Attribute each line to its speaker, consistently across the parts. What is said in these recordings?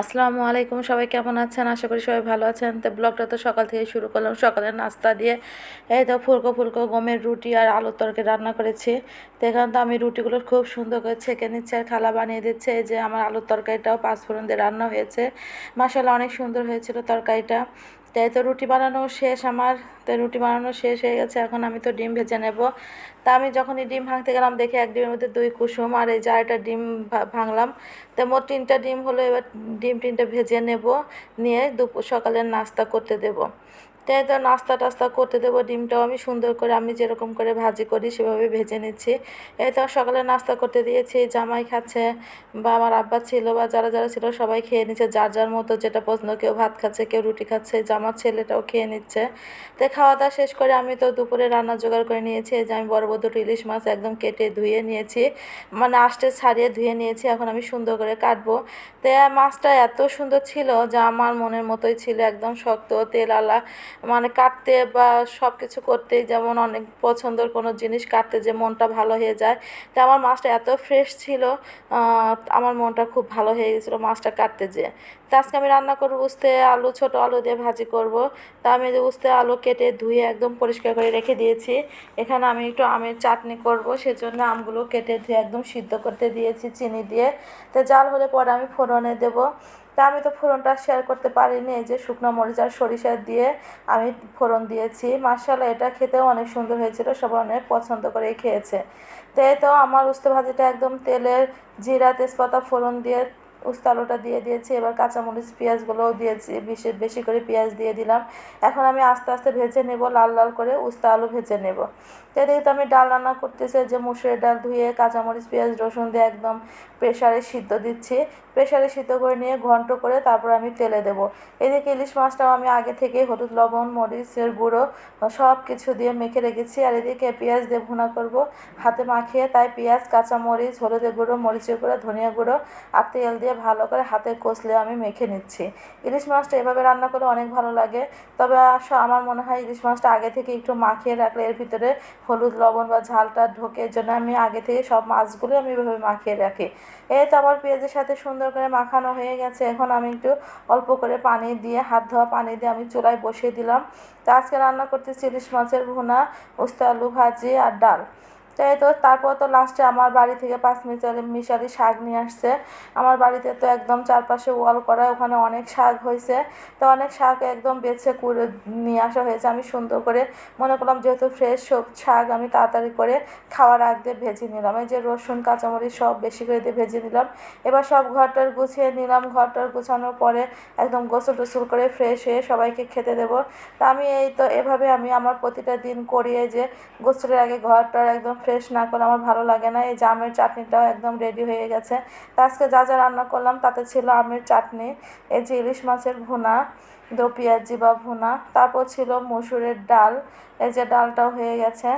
Speaker 1: আসসালামু আলাইকুম, সবাই কেমন আছেন? আশা করি সবাই ভালো আছেন। তো ব্লগটা তো সকাল থেকে শুরু করলাম। সকালের নাস্তা দিয়ে এই তো ফুলকো ফুলকো, গমের রুটি আর আলুর তরকারি রান্না করেছি। তো এখানে তো আমি রুটিগুলো খুব সুন্দর করে ছেঁকে নিচ্ছি আর খালা বানিয়ে দিচ্ছে। এই যে আমার আলুর তরকারিটাও পাঁচ পাঁচফোড়ন দিয়ে রান্না হয়েছে। মাসাল্লাহ অনেক সুন্দর হয়েছিল তরকারিটা। তাই তো রুটি বানানো শেষ আমার। তাই রুটি বানানো শেষ হয়ে গেছে, এখন আমি তো ডিম ভেজে নেব। তা আমি যখনই ডিম ভাঙতে গেলাম, দেখি এক ডিমের মধ্যে দুই কুসুম আর এই চারটা ডিম ভাঙলাম। তো মোট তিনটা ডিম হলো, এবার ডিম তিনটা ভেজে নেব, নিয়ে দুপুর সকালের নাস্তা করতে দেব। তাই তো নাস্তা টাস্তা করতে দেবো, ডিমটাও আমি সুন্দর করে, আমি যেরকম করে ভাজি করি সেভাবে ভেজে নিচ্ছি। এই তো সকালে নাস্তা করতে দিয়েছি, জামাই খাচ্ছে বা আমার আব্বা ছিল বা যারা যারা ছিল সবাই খেয়ে নিচ্ছে, যার যার মতো যেটা পছন্দ, কেউ ভাত খাচ্ছে, কেউ রুটি খাচ্ছে জামার ছেলেটাও খেয়ে নিচ্ছে। তো খাওয়া দাওয়া শেষ করে আমি তো দুপুরে রান্না জোগাড় করে নিয়েছি যে আমি বড় বড় ইলিশ মাছ একদম কেটে ধুয়ে নিয়েছি মানে আষ্টে ছাড়িয়ে ধুয়ে নিয়েছি, এখন আমি সুন্দর করে কাটবো। তো এই মাছটা এত সুন্দর ছিল যা আমার মনের মতোই ছিল, একদম শক্ত তেলালা মানে কাটতে বা সব কিছু করতেই যেমন অনেক পছন্দের কোনো জিনিস কাটতে যে মনটা ভালো হয়ে যায়। তো আমার মাছটা এত ফ্রেশ ছিল আমার মনটা খুব ভালো হয়ে গেছিল মাছটা কাটতে যেয়ে। তো আজকে আমি রান্না করব বুঝতে আলু, ছোট আলু দিয়ে ভাজি করব। তা আমি বুঝতে আলু কেটে ধুয়ে একদম পরিষ্কার করে রেখে দিয়েছি। এখানে আমি একটু আমের চাটনি করব, সেজন্য আমগুলো কেটে ধুয়ে একদম সিদ্ধ করতে দিয়েছি চিনি দিয়ে। তো জাল হলে পরে আমি ফোড়নে দেবো। তা আমি তো ফোড়নটা শেয়ার করতে পারিনি যে শুকনো মরিচ আর সরিষা দিয়ে আমি ফোড়ন দিয়েছি। মার্শাল এটা খেতেও অনেক সুন্দর হয়েছিল, সবাই অনেক পছন্দ করে খেয়েছে। তাই তো আমার উস্তে ভাজিটা একদম তেলের জিরা তেজপাতা ফোড়ন দিয়ে উস্তা আলুটা দিয়ে দিয়েছি, এবার কাঁচামরিচ, পেঁয়াজগুলোও দিয়েছি, বেশি বেশি করে পেঁয়াজ দিয়ে দিলাম। এখন আমি আস্তে আস্তে ভেজে নেব, লাল লাল করে উস্তা আলু ভেজে নেব। এদিকে তো আমি ডাল রান্না করতেছি যে মুসুরের ডাল ধুয়ে কাঁচামরিচ, পেঁয়াজ, রসুন দিয়ে একদম প্রেশারে সিদ্ধ দিচ্ছি। প্রেশারে সিদ্ধ করে নিয়ে ঘন্ট করে তারপর আমি তেলে দেব। এদিকে ইলিশ মাছটাও আমি আগে থেকে হলুদ, লবণ, মরিচের গুঁড়ো, সব কিছু দিয়ে মেখে রেখেছি। আর এদিকে পেঁয়াজ দিয়ে ভুনা করব। হাতে মাখিয়ে তাই পেঁয়াজ, কাঁচামরিচ, হলুদের গুঁড়ো, মরিচের গুঁড়ো, ধনিয়া গুঁড়ো আর তেল দিয়ে ভালো করে হাতে কষলে আমি মেখে নিচ্ছি। ইলিশ মাছটা এভাবে রান্না করলে অনেক ভালো লাগে। তবে আমার মনে হয় ইলিশ মাছটা আগে থেকে একটু মাখিয়ে রাখলে এর ভিতরে হলুদ, লবণ বা ঝালটা ঢোকে জন্য আমি আগে থেকে সব মাছগুলো আমি এভাবে মাখিয়ে রাখি। এই তো আমার পেঁয়াজের সাথে সুন্দর করে মাখানো হয়ে গেছে। এখন আমি একটু অল্প করে পানি দিয়ে, হাত ধোয়া পানি দিয়ে আমি চুলায় বসিয়ে দিলাম। তো আজকে রান্না করতেছি ইলিশ মাছের ভুনা উস্তা আলু ভাজি আর ডাল। তো এই তো, তারপর তো লাস্টে আমার বাড়ি থেকে পাঁচ মিশালি মিশালি শাক নিয়ে আসছে। আমার বাড়িতে তো একদম চারপাশে ওয়াল করা, ওখানে অনেক শাক হয়েছে। তো অনেক শাক একদম বেছে কুড়ে নিয়ে আসা হয়েছে আমি সুন্দর করে। মনে করলাম যেহেতু ফ্রেশ সব শাক আমি তাড়াতাড়ি করে খাওয়ার আগ দিয়ে ভেজে নিলাম। এই যে রসুন, কাঁচামরিচ সব বেশি করে দিয়ে ভেজে নিলাম। এবার সব ঘরটার গুছিয়ে নিলাম। ঘরটার গুছানোর পরে একদম গোসল টোসল করে ফ্রেশ হয়ে সবাইকে খেতে দেবো। তা আমি এই তো এভাবে আমি আমার প্রতিটা দিন করিয়ে যে, গোসলের আগে ঘরটার একদম ফ্রেশ না করলে আমার ভালো লাগে না। এই যে আমের চাটনিটাও একদম রেডি হয়ে গেছে। তা আজকে যা যা রান্না করলাম তাতে ছিল আমের চাটনি, এই যে ইলিশ মাছের ভুনা দো পেঁয়াজি বা ভুনা, তারপর ছিল মসুরের ডাল। এই যে ডালটাও হয়ে গেছে।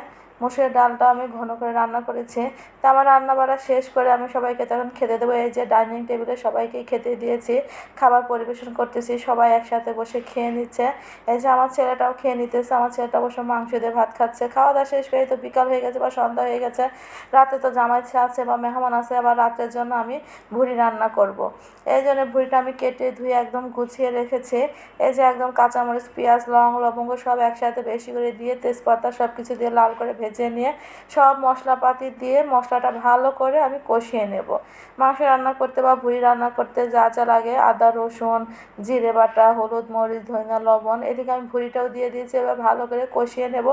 Speaker 1: মসুরের ডালটা আমি ঘন করে রান্না করেছি। তা আমার রান্না বাড়া শেষ করে আমি সবাইকে তখন খেতে দেবো। এই যে ডাইনিং টেবিলে সবাইকেই খেতে দিয়েছি। খাবার পরিবেশন করতেছি। সবাই একসাথে বসে খেয়ে নিচ্ছে। এই যে আমার ছেলেটাও খেয়ে নিতেছে। আমার ছেলেটা অবশ্য মাংস দিয়ে ভাত খাচ্ছে। খাওয়া দাওয়া শেষ করে তো বিকাল হয়ে গেছে বা সন্ধ্যা হয়ে গেছে। রাতে তো জামাই আছে বা মেহমান আছে। আবার রাতের জন্য আমি ভুড়ি রান্না করব। এই জন্য ভুড়িটা আমি কেটে ধুয়ে একদম গুছিয়ে রেখেছি। এই যে একদম কাঁচামরিচ, পেঁয়াজ লং লবঙ্গ সব একসাথে বেশি করে দিয়ে তেজপাতা সব কিছু দিয়ে লাল করে ভেজে নিয়ে সব মশলাপাতি দিয়ে মশলাটা ভালো করে আমি কষিয়ে নেব। মাংস রান্না করতে বা ভুড়ি রান্না করতে যা যা লাগে, আদা, রসুন, জিরে বাটা, হলুদ, মরিচ, ধনিয়া, লবণ, এদিকে আমি ভুড়িটাও দিয়ে দিয়েছি, এবার ভালো করে কষিয়ে নেব।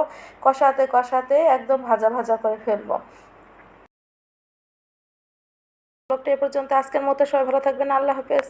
Speaker 1: কষাতে কষাতে একদম ভাজা ভাজা করে ফেলব। ব্লগটা এ পর্যন্ত আজকের মতো সবাই ভালো থাকবেন, আল্লাহ হাফেজ।